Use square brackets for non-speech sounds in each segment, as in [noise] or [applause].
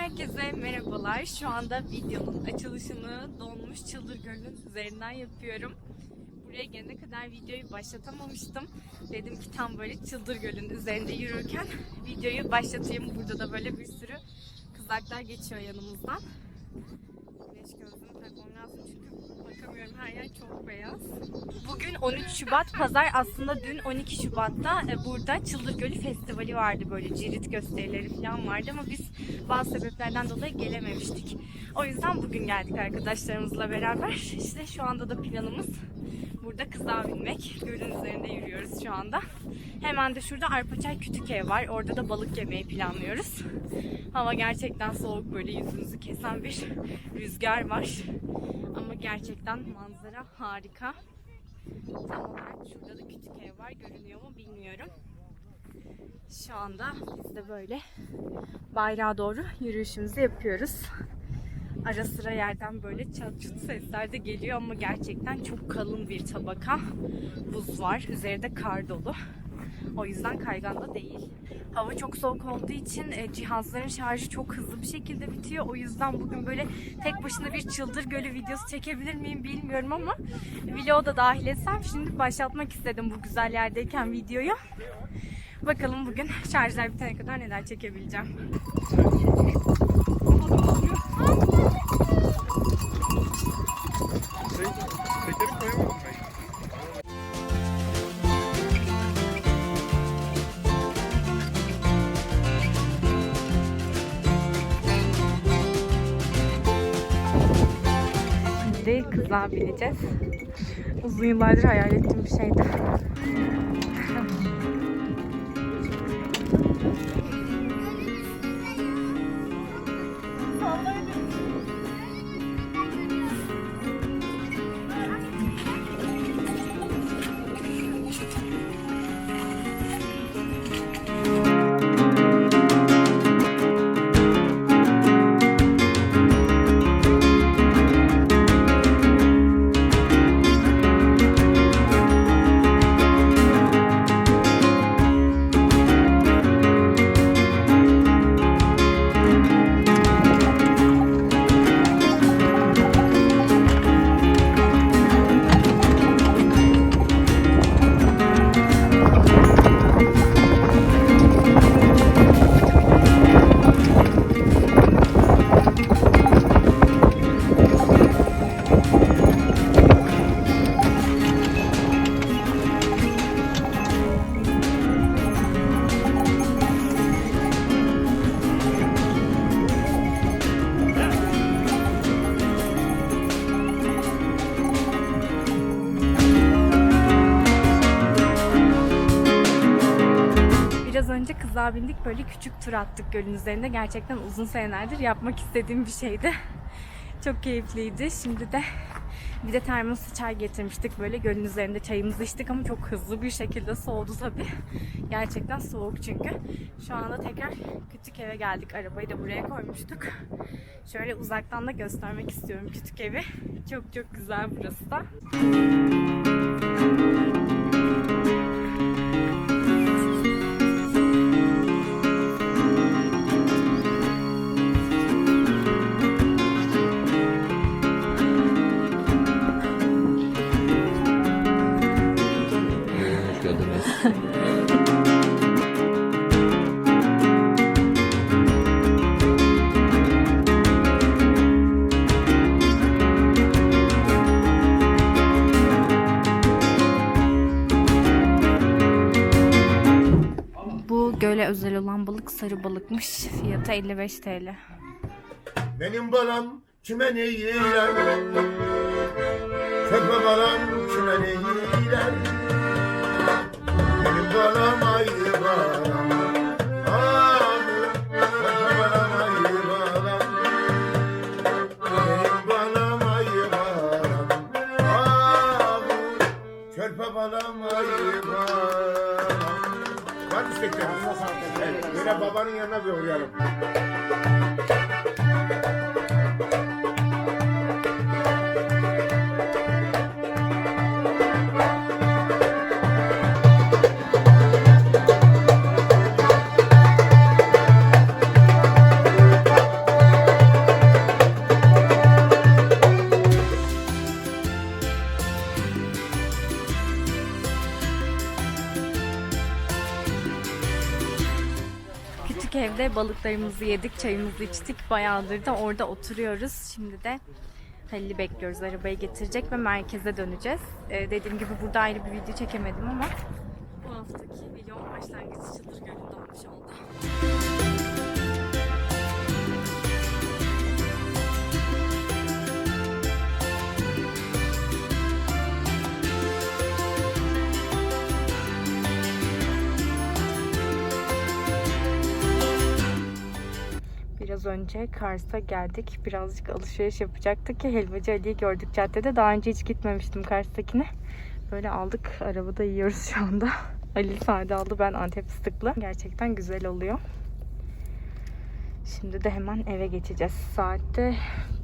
Herkese merhabalar. Şu anda videonun açılışını Donmuş Çıldır Gölü'nün üzerinden yapıyorum. Buraya gelene kadar videoyu başlatamamıştım. Dedim ki tam böyle Çıldır Gölü'nün üzerinde yürürken videoyu başlatayım. Burada da böyle bir sürü kızaklar geçiyor yanımızdan. Her yer çok beyaz. Bugün 13 Şubat pazar aslında dün 12 Şubat'ta e, burada Çıldır Gölü Festivali vardı böyle cirit gösterileri falan vardı ama biz bazı sebeplerden dolayı gelememiştik. O yüzden bugün geldik arkadaşlarımızla beraber. [laughs] İşte şu anda da planımız burada kızağa binmek. Gölün üzerinde yürüyoruz şu anda. Hemen de şurada Arpaçay Kütük Ev var. Orada da balık yemeyi planlıyoruz. Hava gerçekten soğuk böyle yüzümüzü kesen bir rüzgar var. Ama gerçekten manzara harika. Tam olarak şurada da küçük ev var. Görünüyor mu bilmiyorum. Şu anda biz de böyle bayrağa doğru yürüyüşümüzü yapıyoruz. Ara sıra yerden böyle çat sesler de geliyor ama gerçekten çok kalın bir tabaka buz var. Üzeri de kar dolu. O yüzden kaygan da değil. Hava çok soğuk olduğu için e, cihazların şarjı çok hızlı bir şekilde bitiyor. O yüzden bugün böyle tek başına bir çıldır gölü videosu çekebilir miyim bilmiyorum ama vlogu da dahil etsem şimdi başlatmak istedim bu güzel yerdeyken videoyu. Bakalım bugün şarjlar bitene kadar neler çekebileceğim. Tekeri koyamadım Şimdi kızlığa bineceğiz. Uzun yıllardır hayal ettiğim bir şeydi. Tur attık gölün üzerinde. Gerçekten uzun senelerdir yapmak istediğim bir şeydi. [laughs] Çok keyifliydi. Şimdi de bir de termos çay getirmiştik. Böyle gölün üzerinde çayımızı içtik ama çok hızlı bir şekilde soğudu tabii. [laughs] Gerçekten soğuk çünkü. Şu anda tekrar küçük eve geldik. Arabayı da buraya koymuştuk. [laughs] Şöyle uzaktan da göstermek istiyorum küçük evi. Çok çok güzel burası da. Bu göle özel olan balık sarı balıkmış. Fiyatı 55 TL. Benim balam kime ne yiler Köpe balam kime ne yiler Benim balam ayrı böyle babanın yanına bir uğrayalım. de balıklarımızı yedik, çayımızı içtik. Bayağıdır da orada oturuyoruz. Şimdi de Halil'i bekliyoruz. Arabayı getirecek ve merkeze döneceğiz. Ee, dediğim gibi burada ayrı bir video çekemedim ama bu haftaki vlog başlangıcı Çıldır Gölü'nde olmuş oldu. Önce Kars'a geldik. Birazcık alışveriş yapacaktık ki Helvacı Ali'yi gördük caddede. Daha önce hiç gitmemiştim Kars'takine. Böyle aldık. Arabada yiyoruz şu anda. [laughs] Ali sade aldı. Ben Antep fıstıklı. Gerçekten güzel oluyor. Şimdi de hemen eve geçeceğiz. Saatte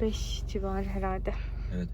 5 civarı herhalde. Evet.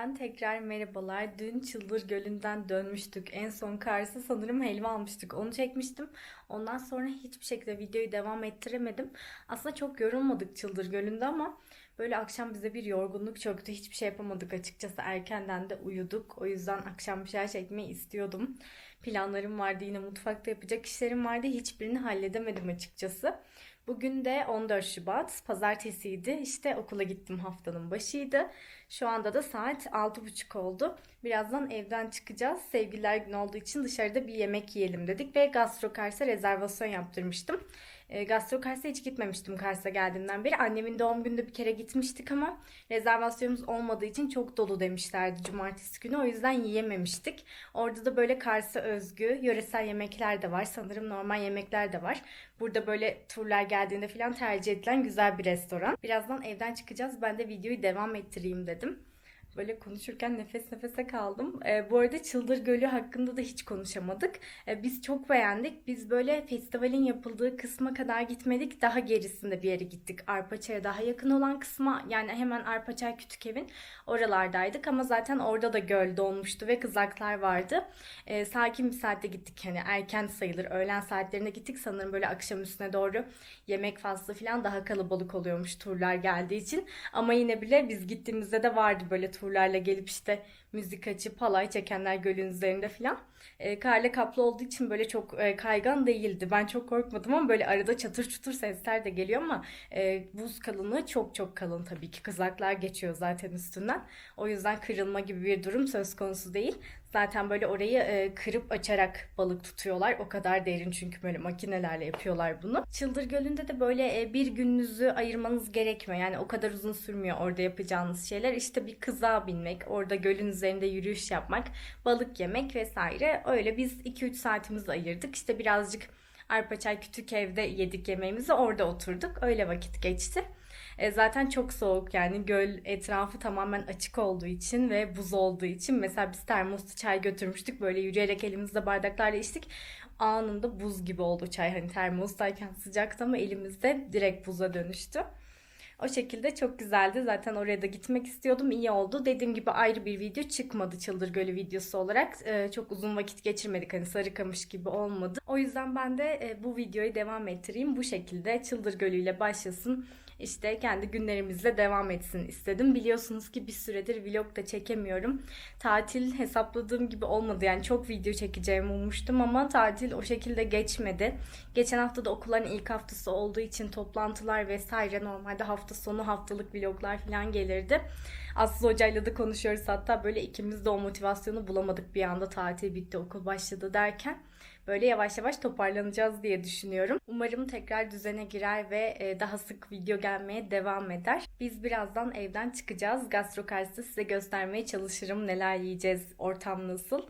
Günden tekrar merhabalar. Dün Çıldır Gölü'nden dönmüştük. En son Kars'a sanırım helva almıştık. Onu çekmiştim. Ondan sonra hiçbir şekilde videoyu devam ettiremedim. Aslında çok yorulmadık Çıldır Gölü'nde ama böyle akşam bize bir yorgunluk çöktü. Hiçbir şey yapamadık açıkçası. Erkenden de uyuduk. O yüzden akşam bir şeyler çekmeyi istiyordum. Planlarım vardı. Yine mutfakta yapacak işlerim vardı. Hiçbirini halledemedim açıkçası. Bugün de 14 Şubat, pazartesiydi. İşte okula gittim haftanın başıydı. Şu anda da saat 6.30 oldu. Birazdan evden çıkacağız. Sevgililer günü olduğu için dışarıda bir yemek yiyelim dedik ve Gastro Kars'a rezervasyon yaptırmıştım. E, Gastro Kars'a hiç gitmemiştim Kars'a geldiğimden beri. Annemin doğum gününde bir kere gitmiştik ama rezervasyonumuz olmadığı için çok dolu demişlerdi cumartesi günü. O yüzden yiyememiştik. Orada da böyle Kars'a özgü yöresel yemekler de var. Sanırım normal yemekler de var. Burada böyle turlar geldiğinde falan tercih edilen güzel bir restoran. Birazdan evden çıkacağız. Ben de videoyu devam ettireyim dedim. Böyle konuşurken nefes nefese kaldım. Ee, bu arada Çıldır Gölü hakkında da hiç konuşamadık. Ee, biz çok beğendik. Biz böyle festivalin yapıldığı kısma kadar gitmedik. Daha gerisinde bir yere gittik. Arpaçay'a daha yakın olan kısma yani hemen Arpaçay Kütükevin oralardaydık. Ama zaten orada da göl dolmuştu ve kızaklar vardı. Ee, sakin bir saatte gittik. Hani erken sayılır. Öğlen saatlerinde gittik. Sanırım böyle akşam üstüne doğru yemek faslı falan daha kalabalık oluyormuş turlar geldiği için. Ama yine bile biz gittiğimizde de vardı böyle turlarla gelip işte müzik açıp halay çekenler gölün üzerinde falan. E, karla kaplı olduğu için böyle çok e, kaygan değildi. Ben çok korkmadım ama böyle arada çatır çutur sesler de geliyor ama e, buz kalınlığı çok çok kalın tabii ki. Kızaklar geçiyor zaten üstünden. O yüzden kırılma gibi bir durum söz konusu değil. Zaten böyle orayı e, kırıp açarak balık tutuyorlar. O kadar derin çünkü böyle makinelerle yapıyorlar bunu. Çıldır Gölü'nde de böyle e, bir gününüzü ayırmanız gerekmiyor. Yani o kadar uzun sürmüyor orada yapacağınız şeyler. İşte bir kızağa binmek, orada gölün üzerinde yürüyüş yapmak, balık yemek vesaire. Öyle biz 2-3 saatimizi ayırdık. İşte birazcık Arpaçay Kütük evde yedik yemeğimizi orada oturduk. Öyle vakit geçti. E, zaten çok soğuk yani göl etrafı tamamen açık olduğu için ve buz olduğu için mesela biz termoslu çay götürmüştük böyle yürüyerek elimizde bardaklarla içtik anında buz gibi oldu çay hani termostayken sıcaktı ama elimizde direkt buza dönüştü. O şekilde çok güzeldi. Zaten oraya da gitmek istiyordum. İyi oldu. Dediğim gibi ayrı bir video çıkmadı Çıldır Gölü videosu olarak. Ee, çok uzun vakit geçirmedik. Hani Sarıkamış gibi olmadı. O yüzden ben de e, bu videoyu devam ettireyim. Bu şekilde Çıldır Gölü ile başlasın. İşte kendi günlerimizle devam etsin istedim. Biliyorsunuz ki bir süredir vlog da çekemiyorum. Tatil hesapladığım gibi olmadı. Yani çok video çekeceğimi ummuştum ama tatil o şekilde geçmedi. Geçen hafta da okulların ilk haftası olduğu için toplantılar vesaire normalde hafta sonu haftalık vloglar falan gelirdi. Aslı hocayla da konuşuyoruz hatta böyle ikimiz de o motivasyonu bulamadık bir anda tatil bitti okul başladı derken böyle yavaş yavaş toparlanacağız diye düşünüyorum. Umarım tekrar düzene girer ve e, daha sık video gelmeye devam eder. Biz birazdan evden çıkacağız. Gastrokars'ta size göstermeye çalışırım neler yiyeceğiz, ortam nasıl.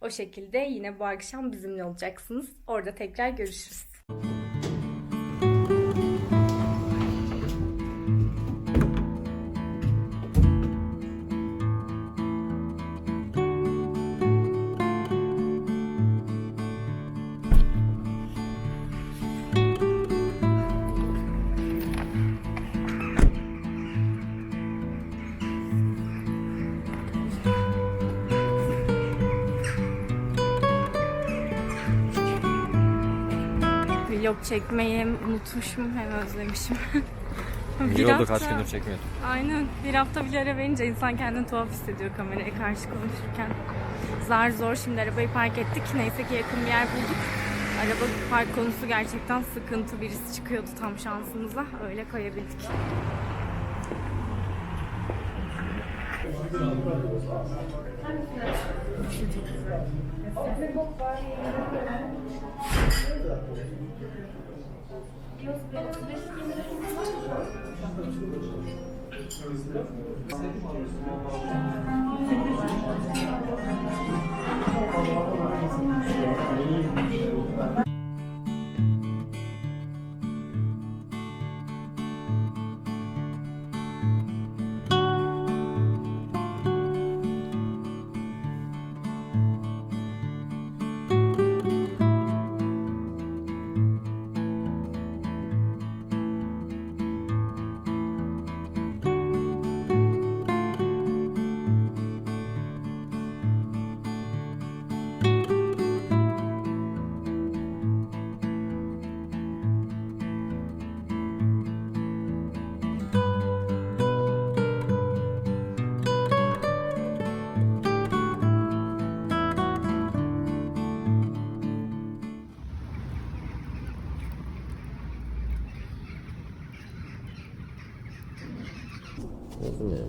O şekilde yine bu akşam bizimle olacaksınız. Orada tekrar görüşürüz. Vlog çekmeyi unutmuşum hem özlemişim. [laughs] Bir İyi oldu hafta- kaç gündür çekmiyordum. Aynen. Bir hafta bile ara verince insan kendini tuhaf hissediyor kameraya karşı konuşurken. Zar zor şimdi arabayı park ettik. Neyse ki yakın bir yer bulduk. Araba park konusu gerçekten sıkıntı. Birisi çıkıyordu tam şansımıza. Öyle koyabildik. Olsun ya,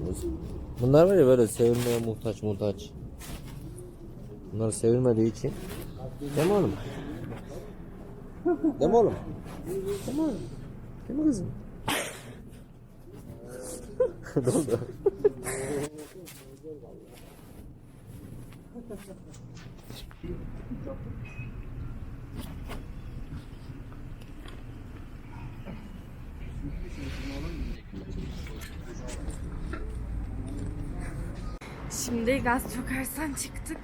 olsun. Bunlar var ya böyle sevilmeye muhtaç muhtaç. Bunlar sevilmediği için. Değil mi oğlum? Değil mi oğlum? Değil mi oğlum? Değil mi kızım? ne Şimdi Gaz Çokar'san çıktık.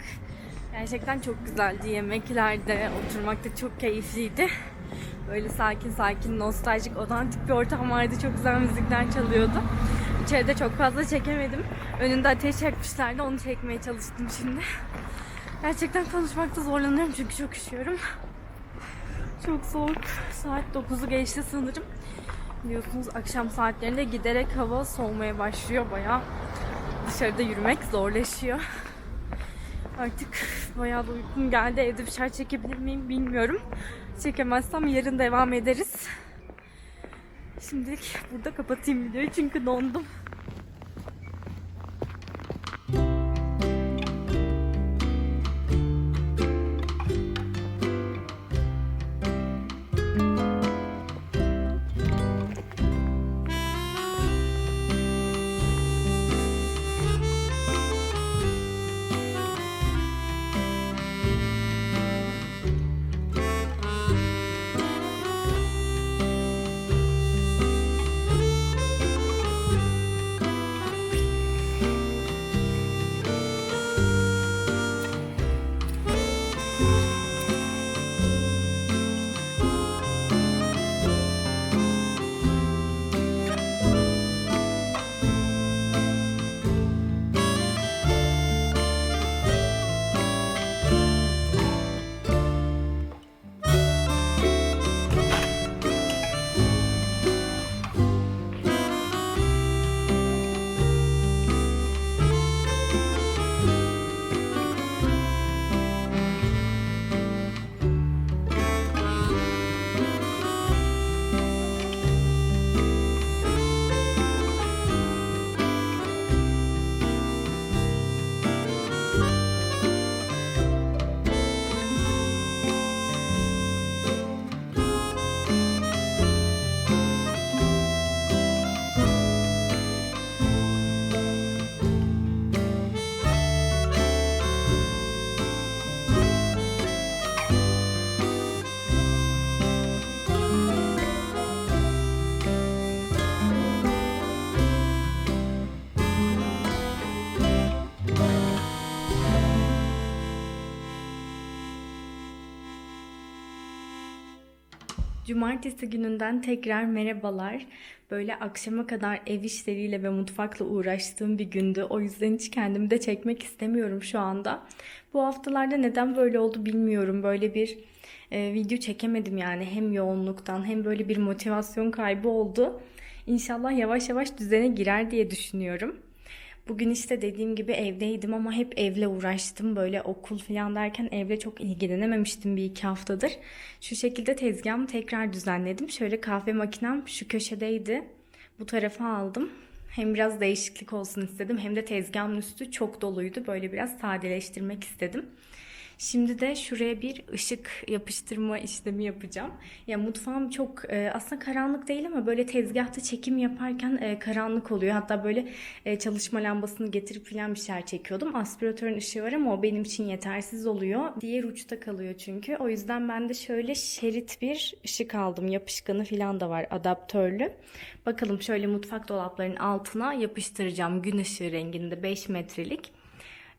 Gerçekten çok güzeldi. Yemeklerde oturmak da çok keyifliydi. Böyle sakin sakin, nostaljik, otantik bir ortam vardı. Çok güzel müzikler çalıyordu. İçeride çok fazla çekemedim. Önünde ateş yakmışlardı. Onu çekmeye çalıştım şimdi. Gerçekten konuşmakta zorlanıyorum çünkü çok üşüyorum. Çok soğuk. Saat 9'u geçti sanırım. Biliyorsunuz akşam saatlerinde giderek hava soğumaya başlıyor bayağı dışarıda yürümek zorlaşıyor. Artık bayağı da uykum geldi. Evde bir şeyler çekebilir miyim bilmiyorum. Çekemezsem yarın devam ederiz. Şimdilik burada kapatayım videoyu çünkü dondum. Cumartesi gününden tekrar merhabalar. Böyle akşama kadar ev işleriyle ve mutfakla uğraştığım bir gündü. O yüzden hiç kendimi de çekmek istemiyorum şu anda. Bu haftalarda neden böyle oldu bilmiyorum. Böyle bir e, video çekemedim yani hem yoğunluktan hem böyle bir motivasyon kaybı oldu. İnşallah yavaş yavaş düzene girer diye düşünüyorum. Bugün işte dediğim gibi evdeydim ama hep evle uğraştım. Böyle okul falan derken evle çok ilgilenememiştim bir iki haftadır. Şu şekilde tezgahımı tekrar düzenledim. Şöyle kahve makinem şu köşedeydi. Bu tarafa aldım. Hem biraz değişiklik olsun istedim hem de tezgahın üstü çok doluydu. Böyle biraz sadeleştirmek istedim. Şimdi de şuraya bir ışık yapıştırma işlemi yapacağım. Ya mutfağım çok e, aslında karanlık değil ama böyle tezgahta çekim yaparken e, karanlık oluyor. Hatta böyle e, çalışma lambasını getirip falan bir şeyler çekiyordum. Aspiratörün ışığı var ama o benim için yetersiz oluyor. Diğer uçta kalıyor çünkü. O yüzden ben de şöyle şerit bir ışık aldım. Yapışkanı falan da var adaptörlü. Bakalım şöyle mutfak dolaplarının altına yapıştıracağım. Gün ışığı renginde 5 metrelik.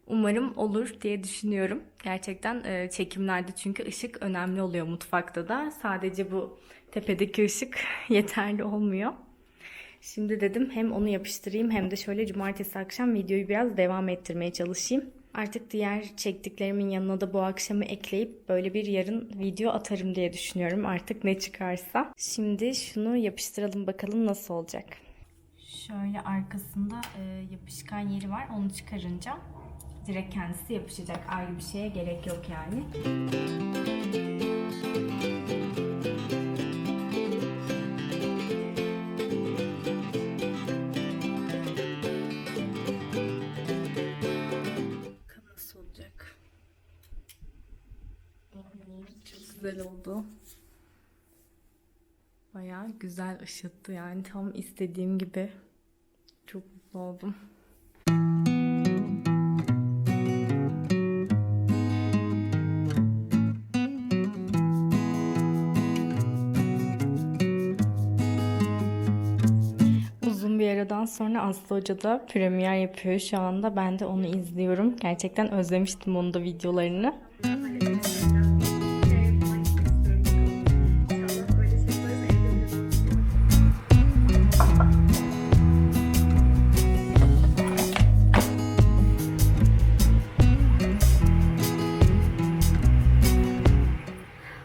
Umarım olur diye düşünüyorum. Gerçekten e, çekimlerde çünkü ışık önemli oluyor mutfakta da. Sadece bu tepedeki ışık [laughs] yeterli olmuyor. Şimdi dedim hem onu yapıştırayım hem de şöyle cumartesi akşam videoyu biraz devam ettirmeye çalışayım. Artık diğer çektiklerimin yanına da bu akşamı ekleyip böyle bir yarın video atarım diye düşünüyorum. Artık ne çıkarsa. Şimdi şunu yapıştıralım bakalım nasıl olacak. Şöyle arkasında e, yapışkan yeri var. Onu çıkarınca direkt kendisi yapışacak. Ayrı bir şeye gerek yok yani. Nasıl olacak. Çok güzel oldu. Bayağı güzel ışıttı yani tam istediğim gibi. Çok mutlu oldum. Aradan sonra Aslı Hoca da premier yapıyor şu anda. Ben de onu izliyorum. Gerçekten özlemiştim onun da videolarını.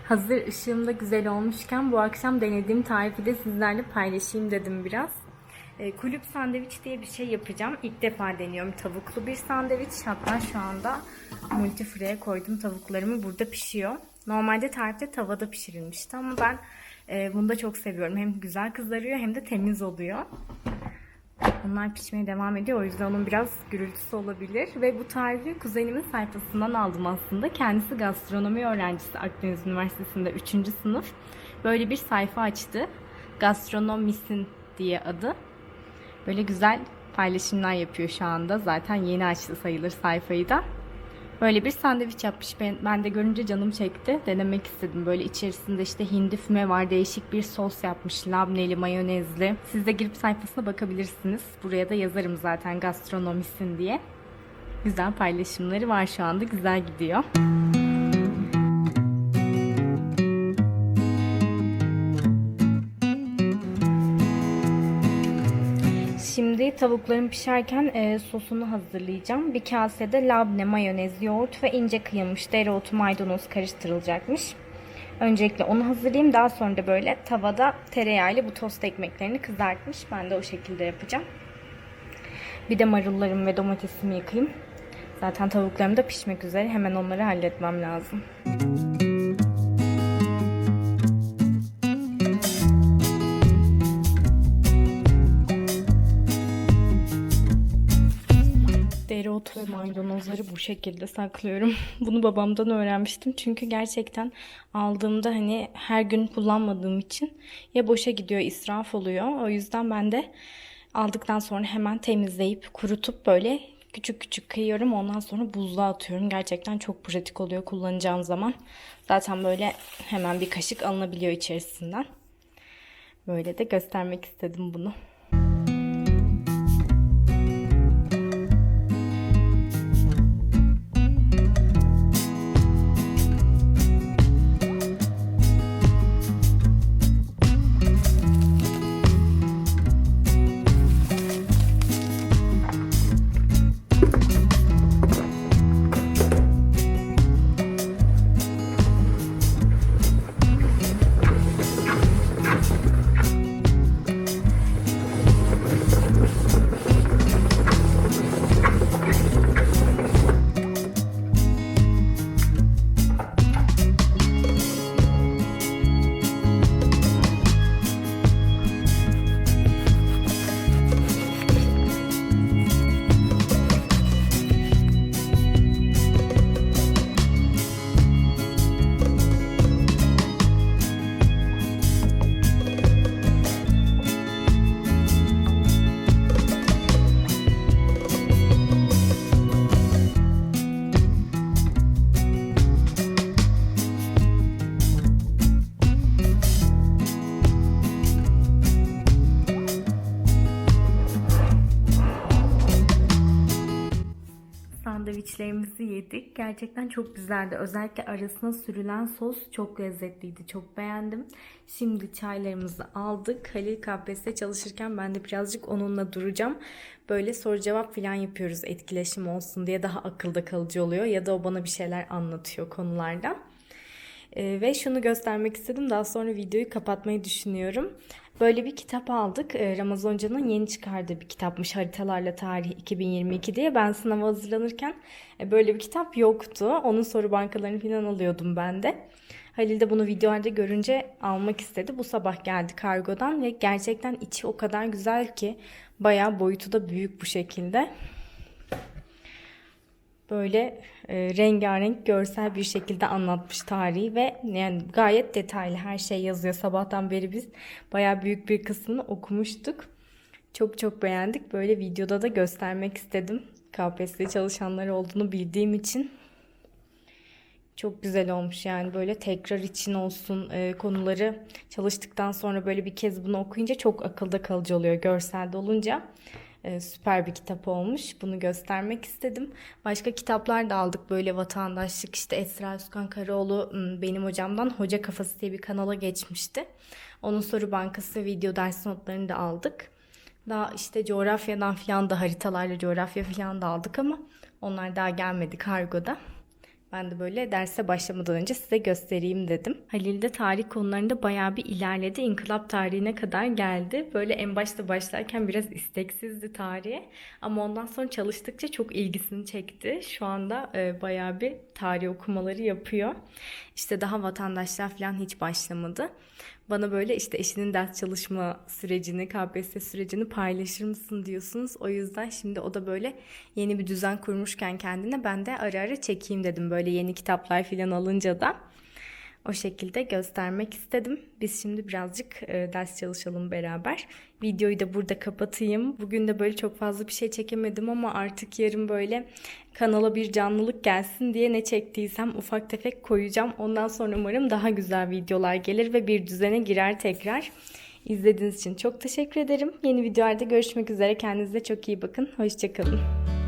Hazır ışığım da güzel olmuşken bu akşam denediğim tarifi de sizlerle paylaşayım dedim biraz. E, kulüp sandviç diye bir şey yapacağım. İlk defa deniyorum tavuklu bir sandviç. Hatta şu anda multifre'ye koydum tavuklarımı. Burada pişiyor. Normalde tarifte tavada pişirilmişti ama ben e, bunu da çok seviyorum. Hem güzel kızarıyor hem de temiz oluyor. Onlar pişmeye devam ediyor. O yüzden onun biraz gürültüsü olabilir. Ve bu tarifi kuzenimin sayfasından aldım aslında. Kendisi gastronomi öğrencisi Akdeniz Üniversitesi'nde 3. sınıf. Böyle bir sayfa açtı. Gastronomisin diye adı. Böyle güzel paylaşımlar yapıyor şu anda. Zaten yeni açtı sayılır sayfayı da. Böyle bir sandviç yapmış. Ben, ben de görünce canım çekti. Denemek istedim. Böyle içerisinde işte hindi füme var. Değişik bir sos yapmış. Labneli, mayonezli. Siz de girip sayfasına bakabilirsiniz. Buraya da yazarım zaten gastronomisin diye. Güzel paylaşımları var şu anda. Güzel gidiyor. Şimdi tavuklarım pişerken e, sosunu hazırlayacağım. Bir kasede labne, mayonez, yoğurt ve ince kıyılmış dereotu, maydanoz karıştırılacakmış. Öncelikle onu hazırlayayım. Daha sonra da böyle tavada tereyağıyla bu tost ekmeklerini kızartmış. Ben de o şekilde yapacağım. Bir de marullarımı ve domatesimi yıkayayım. Zaten tavuklarım da pişmek üzere. Hemen onları halletmem lazım. Dereotu ve maydanozları bu şekilde saklıyorum. [laughs] Bunu babamdan öğrenmiştim. Çünkü gerçekten aldığımda hani her gün kullanmadığım için ya boşa gidiyor, israf oluyor. O yüzden ben de aldıktan sonra hemen temizleyip kurutup böyle küçük küçük kıyıyorum. Ondan sonra buzluğa atıyorum. Gerçekten çok pratik oluyor kullanacağım zaman. Zaten böyle hemen bir kaşık alınabiliyor içerisinden. Böyle de göstermek istedim bunu. Sandviçlerimizi yedik. Gerçekten çok güzeldi. Özellikle arasına sürülen sos çok lezzetliydi. Çok beğendim. Şimdi çaylarımızı aldık. Halil KPSS'de çalışırken ben de birazcık onunla duracağım. Böyle soru cevap falan yapıyoruz etkileşim olsun diye daha akılda kalıcı oluyor. Ya da o bana bir şeyler anlatıyor konulardan. Ee, ve şunu göstermek istedim. Daha sonra videoyu kapatmayı düşünüyorum. Böyle bir kitap aldık. Ee, Ramazan Hoca'nın yeni çıkardığı bir kitapmış. Haritalarla Tarih 2022 diye. Ben sınava hazırlanırken e, böyle bir kitap yoktu. Onun soru bankalarını falan alıyordum ben de. Halil de bunu videolarda görünce almak istedi. Bu sabah geldi kargodan ve gerçekten içi o kadar güzel ki bayağı boyutu da büyük bu şekilde böyle e, rengarenk görsel bir şekilde anlatmış tarihi ve yani gayet detaylı her şey yazıyor. Sabahtan beri biz bayağı büyük bir kısmını okumuştuk. Çok çok beğendik. Böyle videoda da göstermek istedim. KPSS çalışanları olduğunu bildiğim için çok güzel olmuş yani böyle tekrar için olsun e, konuları çalıştıktan sonra böyle bir kez bunu okuyunca çok akılda kalıcı oluyor görselde olunca. E, süper bir kitap olmuş. Bunu göstermek istedim. Başka kitaplar da aldık böyle vatandaşlık işte Esra Özkan Karaoğlu benim hocamdan Hoca Kafası diye bir kanala geçmişti. Onun soru bankası video ders notlarını da aldık. Daha işte coğrafyadan filan da haritalarla coğrafya filan da aldık ama onlar daha gelmedi kargoda. Ben de böyle derse başlamadan önce size göstereyim dedim. Halil de tarih konularında bayağı bir ilerledi. İnkılap tarihine kadar geldi. Böyle en başta başlarken biraz isteksizdi tarihe. Ama ondan sonra çalıştıkça çok ilgisini çekti. Şu anda e, bayağı bir tarih okumaları yapıyor. İşte daha vatandaşlar falan hiç başlamadı. Bana böyle işte eşinin ders çalışma sürecini, KPSS sürecini paylaşır mısın diyorsunuz. O yüzden şimdi o da böyle yeni bir düzen kurmuşken kendine ben de ara ara çekeyim dedim. Böyle yeni kitaplar falan alınca da o şekilde göstermek istedim. Biz şimdi birazcık e, ders çalışalım beraber. Videoyu da burada kapatayım. Bugün de böyle çok fazla bir şey çekemedim ama artık yarın böyle kanala bir canlılık gelsin diye ne çektiysem ufak tefek koyacağım. Ondan sonra umarım daha güzel videolar gelir ve bir düzene girer tekrar. İzlediğiniz için çok teşekkür ederim. Yeni videolarda görüşmek üzere. Kendinize çok iyi bakın. Hoşçakalın.